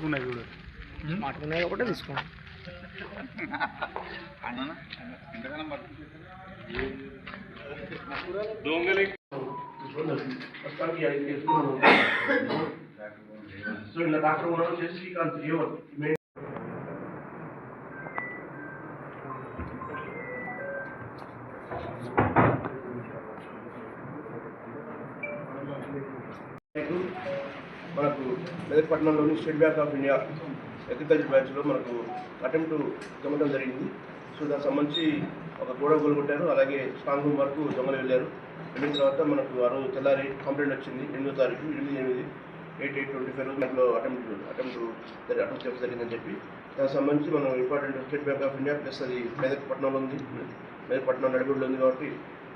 ఉన్నాయి చూడు స్మార్ట్ ఉన్నాయి ఒకటే తీసుకోండి దొంగలి ప్రస్తుతానికి ఐదు కేసులు మనం సో ఇలా డాక్టర్ ఉన్నాడు చేసి శ్రీకాంత్ జీవన్ మెయిన్ మనకు మెదక్పట్నంలోని state bank of India agriculture బ్రాంచ్లో మనకు అటెంప్ట్ దొంగతనం జరిగింది. సో దానికి సంబంధించి ఒక గోడ కొనుగొట్టారు అలాగే స్ట్రాంగ్ రూమ్ వరకు దొంగలు వెళ్ళారు. వెళ్ళిన తర్వాత మనకు ఆ రోజు తెల్లారి కంప్లైంట్ వచ్చింది. ఎనిమిదో తారీఖు ఎనిమిది ఎనిమిది ఎయిట్ ఎయిట్ ట్వంటీ ఫైవ్ రోజు దాంట్లో అటెంప్ట్ అటెంప్ట్ అటెంప్ట్ చేయడం జరిగిందని చెప్పి దానికి సంబంధించి మనం important state bank of India plus అది మెదక్పట్నంలో ఉంది. మెదక్పట్నం నడిబడిలో ఉంది కాబట్టి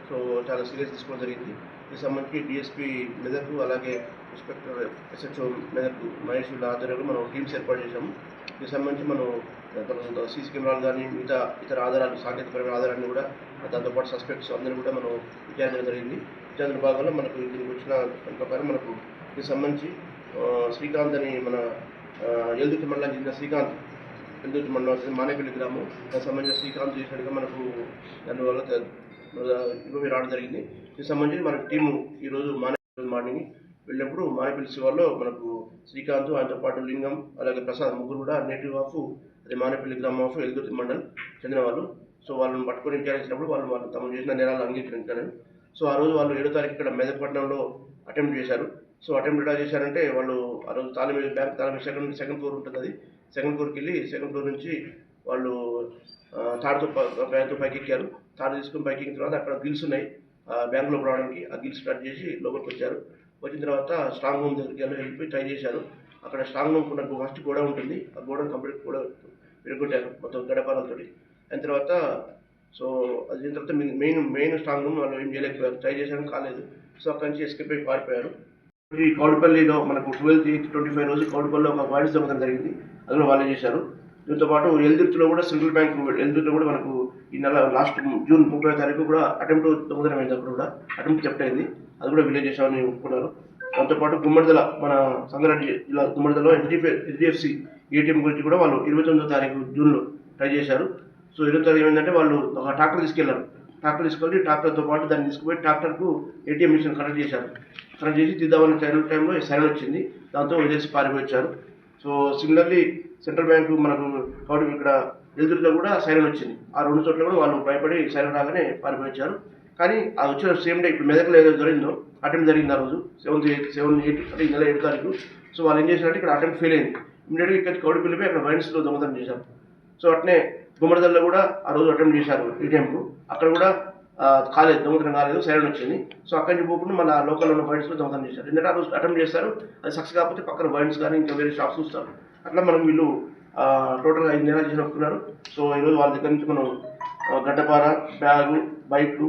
సో చాలా సీరియస్ తీసుకోవడం జరిగింది. ఈ సంబంధించి డిఎస్పీ మెదక్ అలాగే ఇన్స్పెక్టర్ ఎస్హెచ్ఓ మెదక్ మహేష్ వీళ్ళ ఆధ్వర్యంలో మనం టీమ్స్ ఏర్పాటు చేశాము. దీనికి సంబంధించి మనం సీసీ కెమెరాలు కానీ మిగతా ఇతర ఆధారాలు సాంకేతికపరమైన ఆధారాన్ని కూడా దాంతోపాటు సస్పెక్ట్స్ అందరూ కూడా మనం విచారించడం జరిగింది. విచారణ భాగంలో మనకు దీనికి వచ్చిన ప్రకారం మనకు దీనికి సంబంధించి శ్రీకాంత్ అని మన ఎల్దుర్తి మండలానికి చెందిన శ్రీకాంత్ ఎల్దుర్తి మండలం మానేపల్లి గ్రామం. దానికి సంబంధించిన శ్రీకాంత్ చేసినట్టుగా మనకు దానివల్ల తె- రావడం జరిగింది. దీనికి సంబంధించి మన టీము ఈరోజు మానే మార్నింగ్ వెళ్ళినప్పుడు మానేపల్లి శివార్లో మనకు శ్రీకాంత్ ఆయనతో పాటు లింగం అలాగే ప్రసాద్ ముగ్గురు కూడా నేటివ్ ఆఫ్ అదే మానేపల్లి గ్రామం ఆఫ్ ఎల్దుర్తి మండల్ చెందిన వాళ్ళు. సో వాళ్ళని పట్టుకొని విచారించినప్పుడు వాళ్ళు వాళ్ళు తమ చేసిన నేరాలు అంగీకరించారు సో ఆ రోజు వాళ్ళు ఏడో తారీఖు ఇక్కడ మెదక్పట్నంలో అటెంప్ట్ చేశారు. సో అటెంప్ట్ ఎలా చేశారంటే వాళ్ళు ఆ రోజు తాళం బ్యాంక్ తాళం సెకండ్ సెకండ్ ఫ్లోర్ ఉంటుంది అది. సెకండ్ ఫ్లోర్కి వెళ్ళి సెకండ్ ఫ్లోర్ నుంచి వాళ్ళు తాడుతో ప- బ్యాంక్తో పైకి ఎక్కారు తాడు తీసుకొని పైకి ఎక్కిన తర్వాత అక్కడ గిల్స్ ఉన్నాయి. ఆ రావడానికి ఆ గిల్స్ కట్ చేసి లోపలికి వచ్చారు. వచ్చిన తర్వాత స్ట్రాంగ్ రూమ్ దగ్గరికి వెళ్ళి వెళ్ళిపోయి ట్రై చేశారు. అక్కడ స్ట్రాంగ్ రూమ్ ఉన్న ఫస్ట్ గోడ ఉంటుంది. ఆ గోడ కంప్లీట్ కూడా విరగొట్టారు మొత్తం గడపాలతో అయిన తర్వాత సో అది అయిన తర్వాత మెయిన్ మెయిన్ స్ట్రాంగ్ రూమ్ వాళ్ళు ఏం చేయలేకపోయారు ట్రై చేశారు కాలేదు. సో అక్కడి నుంచి ఎస్కేప్ అయి పారిపోయారు. ఈ కౌడపల్లిలో మనకు ట్వెల్త్ ఎయిత్ ట్వంటీ ఫైవ్ రోజు కౌడపల్లిలో ఒక వాయిస్ దొంగతనం జరిగింది. అందులో వాళ్ళే చేశారు. దీంతో పాటు ఎల్దుర్తిలో కూడా సెంట్రల్ బ్యాంక్ ఎల్దుర్తిలో కూడా మనకు ఈ నెల లాస్ట్ జూన్ ముప్పై తారీఖు కూడా అటెంప్ట్ దొంగతనం అయింది అక్కడ కూడా. అటెంప్ట్ చెప్ట్ అయింది. అది కూడా విలేజ్ చేశామని ఒప్పుకున్నారు. దాంతోపాటు గుమ్మడిదల మన సంగారెడ్డి జిల్లా గుమ్మడిదలో హెచ్డిఎఫ్ హెచ్డిఎఫ్సి ఏటీఎం గురించి కూడా వాళ్ళు ఇరవై తొమ్మిదో తారీఖు జూన్లో ట్రై చేశారు. సో ఇరవై తారీఖు ఏంటంటే వాళ్ళు ఒక ట్రాక్టర్ తీసుకెళ్ళారు. ట్రాక్టర్ తీసుకెళ్ళి ట్రాక్టర్తో పాటు దాన్ని తీసుకుపోయి ట్రాక్టర్కు ఏటీఎం మిషన్ కనెక్ట్ చేశారు. కనెక్ట్ చేసి తీద్దామని టైం టైంలో సైరన్ వచ్చింది. దాంతో వదిలేసి పారిపోయించారు సో సిమిలర్లీ సెంట్రల్ బ్యాంకు మనకు కాబట్టి ఇక్కడ ఎదురులో కూడా సైరన్ వచ్చింది. ఆ రెండు చోట్ల కూడా వాళ్ళు భయపడి సైరన్ రాగానే పారిపోయించారు. కానీ ఆ వచ్చిన సేమ్ డే ఇప్పుడు మెదక్లో ఏదో జరిగిందో అటెంప్ట్ జరిగింది ఆ రోజు సెవెంత్ ఎయిత్ సెవెన్ ఎయిట్ అంటే ఈ నెల ఏడు తారీఖు. సో వాళ్ళు ఏం చేశారంటే ఇక్కడ అటెంప్ట్ ఫెయిల్ అయింది. ఇమీడియట్గా ఇక్కడ కౌడి పిల్లిపోయి అక్కడ వైన్స్లో దొంగతనం చేశారు. సో అట్నే గుమ్మడిదల్లో కూడా ఆ రోజు అటెంప్ట్ చేశారు ఏటీఎంకు. అక్కడ కూడా కాలేదు దొంగతనం కాలేదు సైరన్ వచ్చింది. సో అక్కడి నుంచి పోకుండా మళ్ళీ ఆ లోకల్ ఉన్న వైన్స్లో దొంగతనం చేశారు. ఎందుకంటే ఆ రోజు అటెంప్ట్ చేస్తారు. అది సక్సెస్ కాకపోతే పక్కన వైన్స్ కానీ ఇంకా వేరే షాప్స్ చూస్తారు. అట్లా మనం వీళ్ళు టోటల్గా ఐదు నెలలు చేసిన ఒప్పుకున్నారు సో ఈరోజు వాళ్ళ దగ్గర నుంచి మనం గడ్డపార బ్యాగు బైక్లు